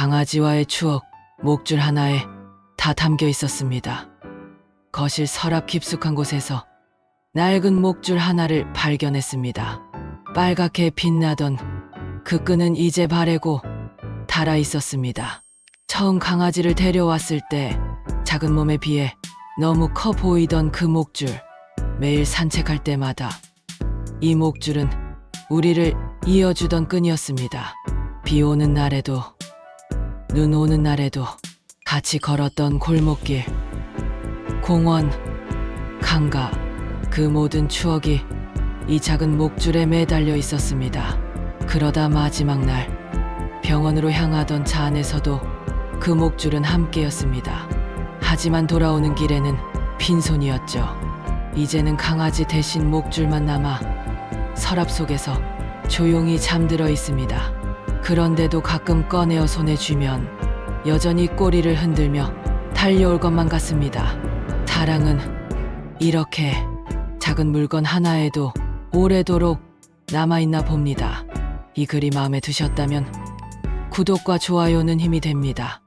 강아지와의 추억, 목줄 하나에 다 담겨 있었습니다. 거실 서랍 깊숙한 곳에서 낡은 목줄 하나를 발견했습니다. 빨갛게 빛나던 그 끈은 이제 바래고 닳아 있었습니다. 처음 강아지를 데려왔을 때 작은 몸에 비해 너무 커 보이던 그 목줄. 매일 산책할 때마다 이 목줄은 우리를 이어주던 끈이었습니다. 비 오는 날에도 눈 오는 날에도 같이 걸었던 골목길, 공원, 강가 그 모든 추억이 이 작은 목줄에 매달려 있었습니다. 그러다 마지막 날 병원으로 향하던 차 안에서도 그 목줄은 함께였습니다. 하지만 돌아오는 길에는 빈손이었죠. 이제는 강아지 대신 목줄만 남아 서랍 속에서 조용히 잠들어 있습니다. 그런데도 가끔 꺼내어 손에 쥐면 여전히 꼬리를 흔들며 달려올 것만 같습니다. 사랑은 이렇게 작은 물건 하나에도 오래도록 남아있나 봅니다. 이 글이 마음에 드셨다면 구독과 좋아요는 힘이 됩니다.